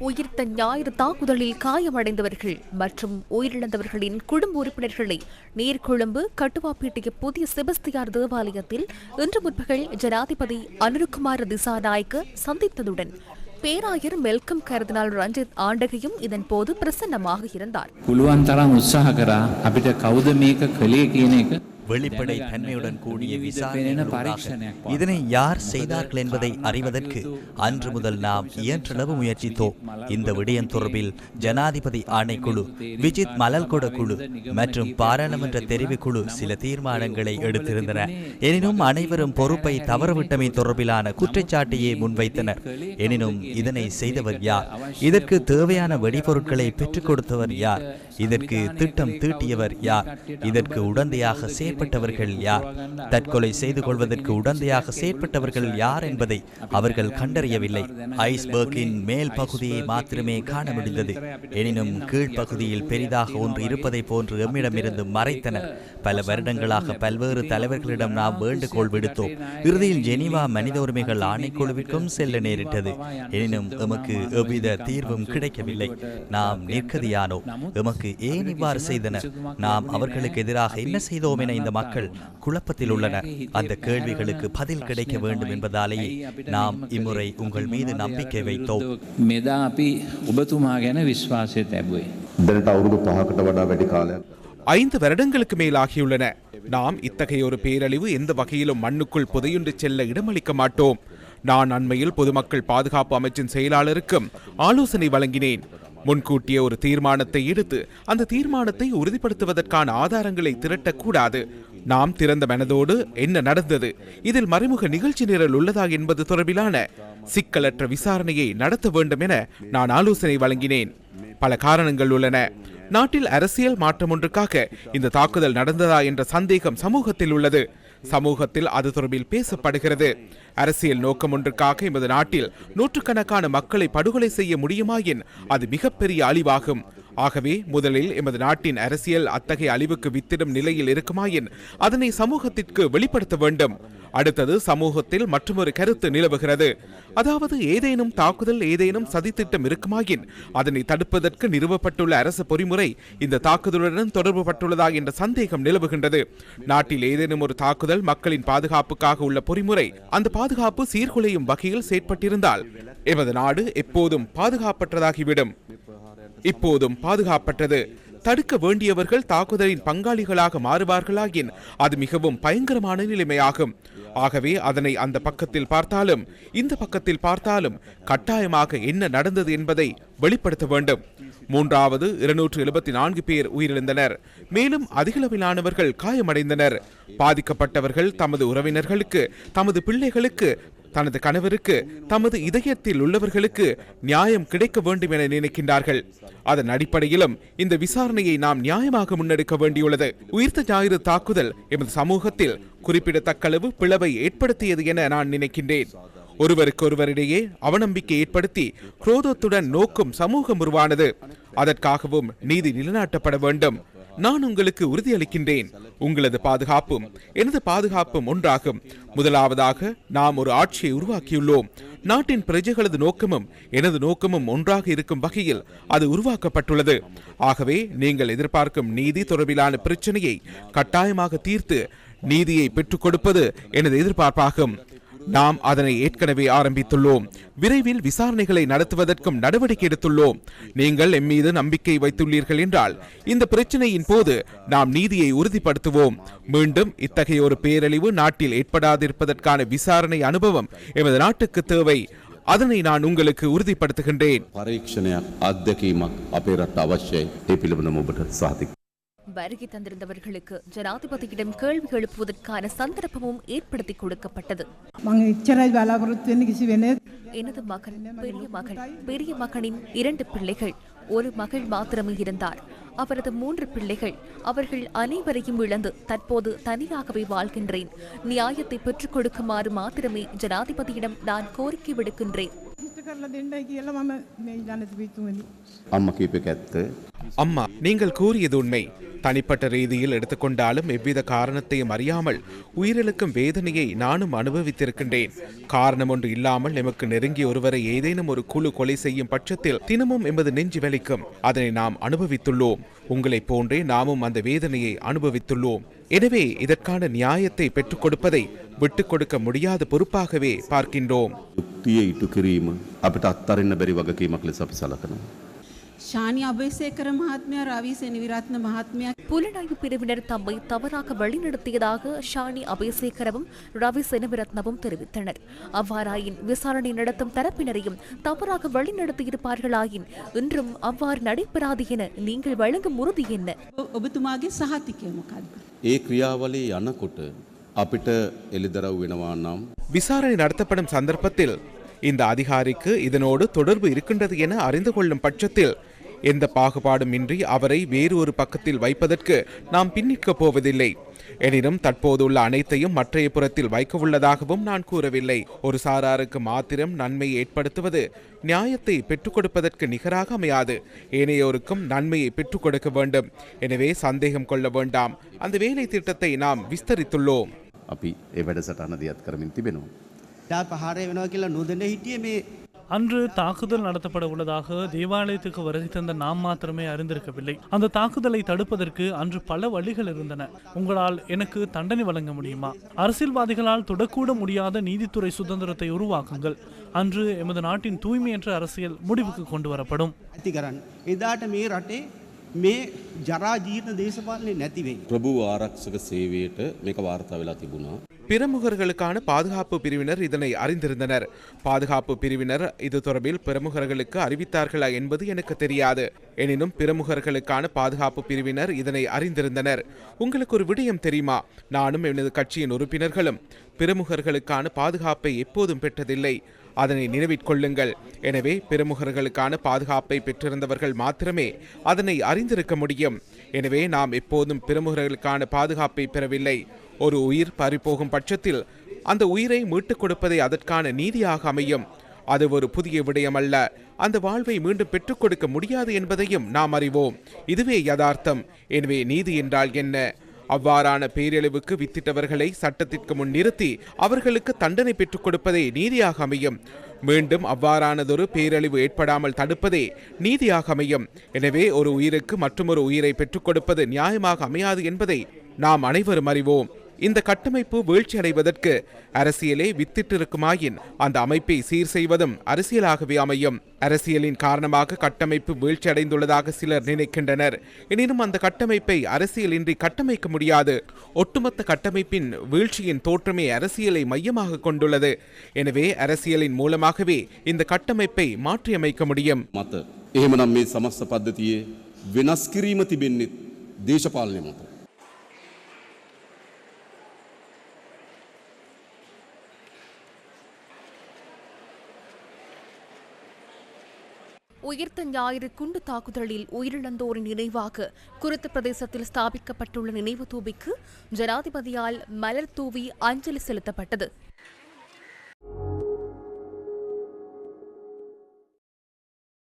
உயிர்த்த ஞாயிறு தாக்குதலில் காயமடைந்தவர்கள் மற்றும் உயிரிழந்தவர்களின் குடும்ப உறுப்பினர்களை நீர்கொழும்பு கட்டுவாப்பீட்டிய புதிய செபஸ்தியார் தேவாலயத்தில் இன்று முற்பகல் ஜனாதிபதி அனுருகுமார திசாநாயக்க சந்தித்ததுடன் பேராயர் மெல்கம் கருதினால் ரஞ்சித் ஆண்டகையும் இதன் போது பிரசன்னமாக இருந்தார். வெளிப்படை தன்மையுடன் கூடிய இதனை யார் செய்தார்கள் என்பதை அறிவதற்கு அன்று முதல் நாம் இயன்றளவு முயற்சித்தோம் இந்த விடயம் தொடர்பில் ஜனாதிபதி ஆணைக்குழு விஜித் மலல்கொட குழு மற்றும் பாராளுமன்ற தெரிவுக்குழு சில தீர்மானங்களை எடுத்திருந்தன. எனினும் அனைவரும் பொறுப்பை தவறவிட்டமை தொடர்பிலான குற்றச்சாட்டையே முன்வைத்தனர். எனினும் இதனை செய்தவர் யார்? இதற்கு தேவையான வெடிபொருட்களை பெற்றுக் கொடுத்தவர் யார்? இதற்கு திட்டம் தீட்டியவர் யார்? இதற்கு உடந்தையாக செயற்ப செயற்பட்டவர்கள் யார்? தற்கொலை செய்து கொள்வதற்கு உடந்தையாக செயற்பட்டவர்கள் யார் என்பதை அவர்கள் கண்டறியவில்லை. ஐஸ்பர்கின் மேல் பகுதியை மாத்திரமே காண முடிந்தது எனினும் கீழ்ப்பகுதியில் பெரிதாக ஒன்று இருப்பதை போன்று எம்மிடமிருந்து மறைத்தனர். பல வருடங்களாக பல்வேறு தலைவர்களிடம் நாம் வேண்டுகோள் விடுத்தோம். இறுதியில் ஜெனீவா மனித உரிமைகள் ஆணைக்குழுவிற்கும் செல்ல நேரிட்டது. எனினும் எமக்கு எவ்வித தீர்வும் கிடைக்கவில்லை. நாம் நிற்கதியானோ எமக்கு ஏன் இவ்வாறு செய்தனர்? நாம் அவர்களுக்கு எதிராக என்ன செய்தோம் என இந்த மக்கள் குழப்பத்தில் உள்ளனர். அந்த கேள்விகளுக்கு பதில் கிடைக்க வேண்டும் என்பதாலேயே நாம் இம்முறை உங்கள் மீது நம்பிக்கை வைத்தோம். ஐந்து வருடங்களுக்கு மேலாகியுள்ளன நாம் இத்தகைய ஒரு பேரழிவு எந்த வகையிலும் மண்ணுக்குள் புதையுண்டு செல்ல இடமளிக்க மாட்டோம். நான் அண்மையில் பொதுமக்கள் பாதுகாப்பு அமைச்சின் செயலாளருக்கும் ஆலோசனை வழங்கினேன். முன்கூட்டிய ஒரு தீர்மானத்தை எடுத்து அந்த தீர்மானத்தை உறுதிப்படுத்துவதற்கான ஆதாரங்களை திரட்டக்கூடாது. நாம் திறந்த மனதோடு என்ன நடந்தது? இதில் மறைமுக நிகழ்ச்சி நிரல் உள்ளதா என்பது தொடர்பிலான சிக்கலற்ற விசாரணையை நடத்த வேண்டும் என நான் ஆலோசனை வழங்கினேன். பல காரணங்கள் உள்ளன. நாட்டில் அரசியல் மாற்றம் ஒன்றுக்காக இந்த தாக்குதல் நடந்ததா என்ற சந்தேகம் சமூகத்தில் உள்ளது. சமூகத்தில் அது தொடர்பில் பேசப்படுகிறது. அரசியல் நோக்கம் ஒன்றுக்காக எமது நாட்டில் நூற்றுக்கணக்கான மக்களை படுகொலை செய்ய முடியுமாயின் அது மிகப்பெரிய அழிவாகும். ஆகவே முதலில் எமது நாட்டின் அரசியல் அத்தகைய அழிவுக்கு வித்திடும் நிலையில் இருக்குமாயின் அதனை சமூகத்திற்கு வெளிப்படுத்த வேண்டும். அடுத்தது சமூகத்தில் மற்றொரு கருத்து நிலவுகிறது. அதாவது ஏதேனும் தாக்குதல் ஏதேனும் சதித்திட்டம் இருக்குமாயின் அதனை தடுப்பதற்கு நிறுவப்பட்டுள்ள அரசு பொறிமுறை இந்த தாக்குதலுடன் தொடர்பு பட்டுள்ளதா என்ற சந்தேகம் நிலவுகின்றது. நாட்டில் ஏதேனும் ஒரு தாக்குதல் மக்களின் பாதுகாப்புக்காக உள்ள பொறிமுறை அந்த பாதுகாப்பு சீர்குலையும் வகையில் செயற்பட்டிருந்தால் எமது நாடு எப்போதும் பாதுகாப்பற்றதாகிவிடும். இப்போதும் பாதுகாப்பற்றது. தடுக்க வேண்டியவர்கள் தாக்குதலின் பங்காளிகளாக மாறுவார்களாயின் அது மிகவும் பயங்கரமான நிலைமையாகும். ஆகவே அதனை அந்த பக்கத்தில் பார்த்தாலும் இந்த பக்கத்தில் பார்த்தாலும் கட்டாயமாக என்ன நடந்தது என்பதை வெளிப்படுத்த வேண்டும். மூன்றாவது இருநூற்று எழுபத்தி நான்கு பேர் உயிரிழந்தனர். மேலும் அதிகளவிலானவர்கள் காயமடைந்தனர். பாதிக்கப்பட்டவர்கள் தமது உறவினர்களுக்கு தமது பிள்ளைகளுக்கு தனது கணவருக்கு தமது இதயத்தில் உள்ளவர்களுக்கு நியாயம் கிடைக்க வேண்டும் என நினைக்கின்றார்கள். அதன் அடிப்படையிலும் இந்த விசாரணையை நாம் நியாயமாக முன்னெடுக்க வேண்டியுள்ளது. உயிர்த்த ஞாயிறு தாக்குதல் எமது சமூகத்தில் குறிப்பிடத்தக்களவு பிளவை ஏற்படுத்தியது என நான் நினைக்கின்றேன். ஒருவருக்கொருவரிடையே அவநம்பிக்கை ஏற்படுத்தி குரோதத்துடன் நோக்கும் சமூகம் உருவானது. அதற்காகவும் நீதி நிலைநாட்டப்பட வேண்டும். நான் உங்களுக்கு உறுதியளிக்கின்றேன். உங்களது பாதுகாப்பும் எனது பாதுகாப்பும் ஒன்றாகும். முதலாவதாக நாம் ஒரு ஆட்சியை உருவாக்கியுள்ளோம். நாட்டின் பிரஜைகளது நோக்கமும் எனது நோக்கமும் ஒன்றாக இருக்கும் வகையில் அது உருவாக்கப்பட்டுள்ளது. ஆகவே நீங்கள் எதிர்பார்க்கும் நீதி தொடர்பிலான பிரச்சனையை கட்டாயமாக தீர்த்து நீதியை பெற்றுக் கொடுப்பது எனது எதிர்பார்ப்பாகும். நாம் அதனை ஏற்கனவே ஆரம்பித்துள்ளோம். விரைவில் விசாரணைகளை நடத்துவதற்கும் நடவடிக்கை எடுத்துள்ளோம். நீங்கள் எம் மீது நம்பிக்கை வைத்துள்ளீர்கள் என்றால் இந்த பிரச்சனையின் போது நாம் நீதியை உறுதிப்படுத்துவோம். மீண்டும் இத்தகைய ஒரு பேரழிவு நாட்டில் ஏற்படாதிருப்பதற்கான விசாரணை அனுபவம் எமது நாட்டுக்கு தேவை. அதனை நான் உங்களுக்கு உறுதிப்படுத்துகின்றேன். வருகை தந்திருந்தவர்களுக்கு ஜனாதிபதியிடம் கேள்வி எழுப்புவதற்கான சந்தர்ப்பமும் ஏற்படுத்தி கொடுக்கப்பட்டது. எனது மகன் பெரிய மகன் பெரிய மகனின் இரண்டு பிள்ளைகள். ஒரு மகள் மாத்திரமே இருந்தார். அவரது மூன்று பிள்ளைகள். அவர்கள் அனைவரையும் இழந்து தற்போது தனியாகவே வாழ்கின்றேன். நியாயத்தை பெற்றுக் கொடுக்குமாறு மாத்திரமே ஜனாதிபதியிடம் நான் கோரிக்கை விடுக்கின்றேன். அம்மா நீங்கள் கூறியது உண்மை. தனிப்பட்ட ரீதியில் எடுத்துக்கொண்டாலும் எவ்வித காரணத்தையும் அறியாமல் உயிரிழக்கும் வேதனையை நானும் அனுபவித்திருக்கின்றேன். காரணம் ஒன்று இல்லாமல் எமக்கு நெருங்கிய ஒருவரை ஏதேனும் ஒரு குழு கொலை செய்யும் பட்சத்தில் தினமும் எமது நெஞ்சு வலிக்கும். அதனை நாம் அனுபவித்துள்ளோம். உங்களைப் போன்றே நாமும் அந்த வேதனையை அனுபவித்துள்ளோம். எனவே இதற்கான நியாயத்தை பெற்றுக் கொடுப்பதை விட்டுக் கொடுக்க முடியாத பொறுப்பாகவே பார்க்கின்றோம். யுக்தியை இட்டு கிரீம் அப்படி அத்தரின் பெரிய வகை மக்கள் சபிசலக்கணும் සලකනවා. ශානි අභයසේකර මහත්මයා රවී සෙනවිරත්න මහත්මයා புலனாய்வு பிரிவினர் தம்மை தவறாக வழிநடத்தியதாக ஷானி அபயசேகரவும் ரவி செனவிரத்னவும் தெரிவித்தனர் அவ்வாறாயின் விசாரணை நடத்தும் தரப்பினரையும் தவறாக வழிநடத்தியிருப்பார்களாயின் இன்றும் அவ்வாறு நடைபெறாது என நீங்கள் வழங்கும் உறுதி என்ன ඔ- ඔබතුමාගේ සහතිකය මොකක්ද. ඒ ක්‍රියාවලේ යනකොට අපිට එළිදරව් වෙනවා නම් விசாரணை நடத்தப்படும் சந்தர்ப்பத்தில் இந்த அதிகாரிக்கு இதனோடு தொடர்பு இருக்கின்றது என அறிந்து கொள்ளும் பட்சத்தில் எந்த பாகுபாடும் இன்றி அவரை வேறு ஒரு பக்கத்தில் வைப்பதற்கு நாம் பின்னிற்கப் போவதில்லை எனினும் தற்போதுள்ள அனைத்தையும் மற்றைய புறத்தில் வைக்க உள்ளதாகவும் நான் கூறவில்லை ஒரு சாராருக்கு மாத்திரம் நன்மை ஏற்படுத்துவது நியாயத்தை பெற்றுக் கொடுப்பதற்கு நிகராக அமையாது ஏனையோருக்கும் நன்மையை பெற்றுக் கொடுக்க வேண்டும் எனவே சந்தேகம் கொள்ள வேண்டாம் அந்த வேலை திட்டத்தை நாம் விஸ்தரித்துள்ளோம் අපි ඒ වැඩසටහන දියත් කරමින් තිබෙනවා. දා පහරය වෙනවා කියලා නොදැන හිටිය මේ அன்று தாக்குதல் நடத்தப்பட உள்ளதாக தேவாலயத்துக்கு வருகை தந்த நாம் மாத்திரமே அறிந்திருக்கவில்லை. அந்த தாக்குதலை தடுப்பதற்கு அன்று பல வழிகள் இருந்தன. உங்களால் எனக்கு தண்டனை வழங்க முடியுமா? அரசியல்வாதிகளால் தொடக்கூட முடியாத நீதித்துறை சுதந்திரத்தை உருவாக்குங்கள். அன்று எமது நாட்டின் தூய்மையற்ற அரசியல் முடிவுக்கு கொண்டு வரப்படும். මේ රටේ මේ ජරාජීර්ණ දේශපාලනය නැතිවෙයි. ප්‍රභූ ආරක්ෂක සේවයට මේක වාර්තා වෙලා තිබුණා. பிரமுகர்களுக்கான பாதுகாப்பு பிரிவினர் இதனை அறிந்திருந்தனர் பாதுகாப்பு பிரிவினர் இது தொடர்பில் பிரமுகர்களுக்கு அறிவித்தார்களா என்பது எனக்கு தெரியாது எனினும் பிரமுகர்களுக்கான பாதுகாப்பு பிரிவினர் இதனை அறிந்திருந்தனர் உங்களுக்கு ஒரு விடயம் தெரியுமா நானும் எனது கட்சியின் உறுப்பினர்களும் பிரமுகர்களுக்கான பாதுகாப்பை எப்போதும் பெற்றதில்லை அதனை நினைவிற்கொள்ளுங்கள். எனவே பிரமுகர்களுக்கான பாதுகாப்பை பெற்றிருந்தவர்கள் மாத்திரமே அதனை அறிந்திருக்க முடியும். எனவே நாம் எப்போதும் பிரமுகர்களுக்கான பாதுகாப்பை பெறவில்லை. ஒரு உயிர் பறிபோகும் பட்சத்தில் அந்த உயிரை மீட்டுக் கொடுப்பதை அதற்கான நீதியாக அமையும். அது ஒரு புதிய விடயம் அல்ல அந்த வாழ்வை மீண்டும் பெற்றுக் கொடுக்க முடியாது என்பதையும் நாம் அறிவோம். இதுவே யதார்த்தம். எனவே நீதி என்றால் என்ன? அவ்வாறான பேரழிவுக்கு வித்திட்டவர்களை சட்டத்திற்கு முன் நிறுத்தி அவர்களுக்கு தண்டனை பெற்றுக் கொடுப்பதே நீதியாக அமையும். மீண்டும் அவ்வாறானதொரு பேரழிவு ஏற்படாமல் தடுப்பதே நீதியாக அமையும். எனவே ஒரு உயிருக்கு மற்றொரு உயிரை பெற்றுக் கொடுப்பது நியாயமாக அமையாது என்பதை நாம் அனைவரும் அறிவோம். இந்த கட்டமைப்பு வீழ்ச்சியடைவதற்கு அரசியலே வித்திட்டிருக்குமாயின் அந்த அமைப்பை சீர் செய்வதும் அரசியலாகவே அமையும் அரசியலின் காரணமாக கட்டமைப்பு வீழ்ச்சியடைந்துள்ளதாக சிலர் நினைக்கின்றனர் எனினும் அந்த கட்டமைப்பை அரசியலின்றி கட்டமைக்க முடியாது ஒட்டுமொத்த கட்டமைப்பின் வீழ்ச்சியின் தோற்றமே அரசியலை மையமாக கொண்டுள்ளது எனவே அரசியலின் மூலமாகவே இந்த கட்டமைப்பை மாற்றியமைக்க முடியும் මත එහෙමනම් මේ සමස්ත පද්ධතියේ වෙනස් කිරීම තිබෙන්නේ දේශපාලනය මත. உயிர்த்த ஞாயிறு குண்டு தாக்குதலில் உயிரிழந்தோரின் நினைவாக குறித்த பிரதேசத்தில் ஸ்தாபிக்கப்பட்டுள்ள நினைவு தூபிக்கு ஜனாதிபதியால் மலர் தூவி அஞ்சலி செலுத்தப்பட்டது.